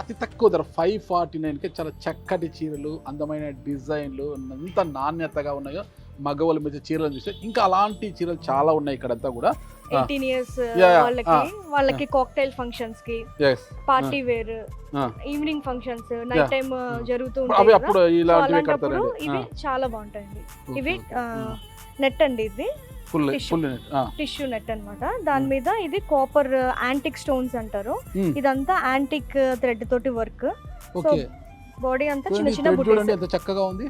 అతి తక్కువ ధర ఫైవ్ ఫార్టీ నైన్కి చాలా చక్కటి చీరలు అందమైన డిజైన్లు ఎంత నాణ్యతగా ఉన్నాయో మగవాళ్ళ మీద చీరలు చూస్తే ఇంకా అలాంటి చీరలు చాలా ఉన్నాయి ఇక్కడంతా కూడా. ఎయిటీన్ ఇయర్స్ yeah, వాళ్ళకి వాళ్ళకి కాక్టైల్ ఫంక్షన్స్కి party wear. Evening functions night time జరుగుతూ ఉంటాయి అలాంటప్పుడు ఇవి చాలా బాగుంటాయండి. ఇవి నెట్ అండి ఇది ఫుల్ టిష్యూ. నెట్ అన్నమాట. దాని మీద ఇది కాపర్ యాంటిక్ స్టోన్స్ అంటారు. ఇదంతా యాంటిక్ థ్రెడ్ తోటి వర్క్. ఓకే. బాడీ అంతా చిన్న చిన్న చూడండి ఎంత చక్కగా ఉంది.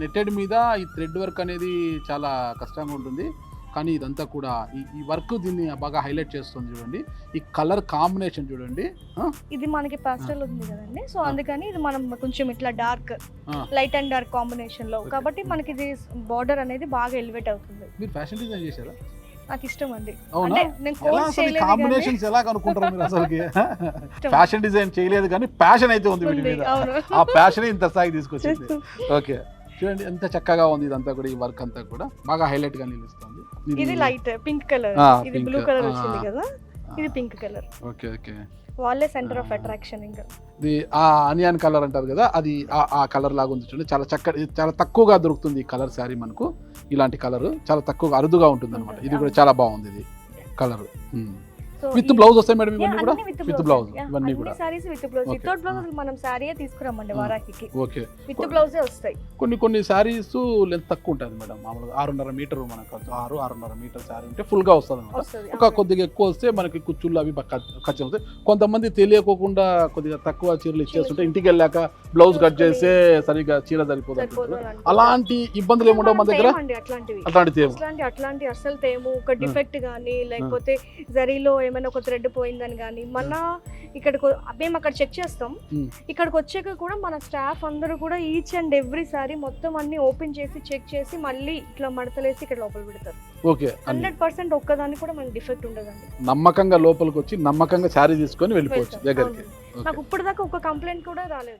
నెట్టెడ్ మీద ఈ థ్రెడ్ వర్క్ అనేది చాలా కష్టంగా ఉంటుంది. కానీ ఇదంతా కూడా ఈ ఈ వర్క్ దీన్ని బాగా హైలైట్ చేస్తుంది చూడండి. ఈ కలర్ కాంబినేషన్ చూడండి. ఇది మనకి పాస్టల్ ఉంది కదండి. సో. అందుకని ఇది మనం కొంచెం ఇట్లా డార్క్. లైట్ అండ్ డార్క్ కాంబినేషన్లో. కాబట్టి మనకి ఇది బార్డర్ అనేది బాగా ఎలివేట్ అవుతుంది. మీరు ఫ్యాషన్ డిజైన్ చేశారా? నాకు ఇష్టం అండి. కాంబినేషన్స్ ఎలా కనుక్కుంటారు మీరు అసలుకి? ఇష్టం. ఫ్యాషన్ డిజైన్ చేయలేదు కానీ ప్యాషన్ అయితే ఉంది ఆ ప్యాషన్ ఇంత స్థాయికి తీసుకొచ్చింది. ఓకే చూడండి ఎంత చక్కగా ఉంది ఇదంతా కూడా ఈ వర్క్ అంతా కూడా. బాగా హైలైట్గా నిలుస్తుంది. ఇది లైట్ పింక్ కలర్ ఇది. Blue colour. వచ్చింది కదా? ఇది పింక్ కలర్ ఓకే ఓకే. వాళ్ళే సెంటర్ ఆఫ్. అట్రాక్షన్ ఇంకా. ఇది ఆ అనియాన్ కలర్ అంటారు కదా అది ఆ- ఆ కలర్ లాగా ఉంది చూడండి. చాలా చక్కటి చాలా తక్కువగా దొరుకుతుంది ఈ కలర్ శారీ మనకు. ఇలాంటి కలర్ చాలా తక్కువగా అరుదుగా ఉంటుంది అనమాట ఇది కూడా చాలా బాగుంది ఇది కలర్ విత్ బ్లౌజ్ వస్తాయి మేడం ఇవన్నీ కూడా? అండి. Yeah, ఇవన్నీ కూడా. Saris with blouse. Without blouse మనం సారీయే తీసుకురామండి Ah. వారాహికి. ఓకే విత్ బ్లౌజే వస్తాయి. కొన్ని కొన్ని శారీస్ లెంత్ తక్కువ ఉంటుంది మేడం. మామూలుగా ఆరున్నర మీటర్ మనకు ఆరు ఆరున్నర మీటర్ శారీ ఉంటే full గా వస్తుంది అనమాట ఒక కొద్దిగా ఎక్కువ వస్తే మనకి కుచ్చుళ్ళు అవి ఖర్చు అవుతాయి. కొంతమంది తెలియకోకుండా కొద్దిగా తక్కువ చీరలు ఇచ్చేస్తుంటే ఇంటికి వెళ్ళాక బ్లౌజ్ కట్ చేస్తే సరిగ్గా చీర సరిపోదు అంటారు. అలాంటి ఇబ్బందులు ఏముండవు మన దగ్గర? అట్లాంటి తేము. అట్లాంటి అస్సలు తేము. ఒక డిఫెక్ట్ కానీ లేకపోతే జరీలో ఏమైనా ఒక థ్రెడ్ పోయిందని కానీ మన ఇక్కడికి వ- మేము అక్కడ చెక్ చేస్తాం. ఇక్కడికి వచ్చాక కూడా మన స్టాఫ్ అందరూ కూడా ఈచ్ అండ్ ఎవ్రీ సారీ మొత్తం అన్ని ఓపెన్ చేసి చెక్ చేసి మళ్ళీ ఇట్లా మడతలేసి ఇక్కడ లోపల పెడతారు. ఓకే హండ్రెడ్ పర్సెంట్ ఒక్కదానికి కూడా మనకి డిఫెక్ట్ ఉండదండి. నమ్మకంగా లోపలికి వచ్చి నమ్మకంగా శారీ తీసుకొని వెళ్ళిపోవచ్చు. దగ్గరికి. నాకు ఇప్పటిదాకా ఒక కంప్లైంట్ కూడా రాలేదు.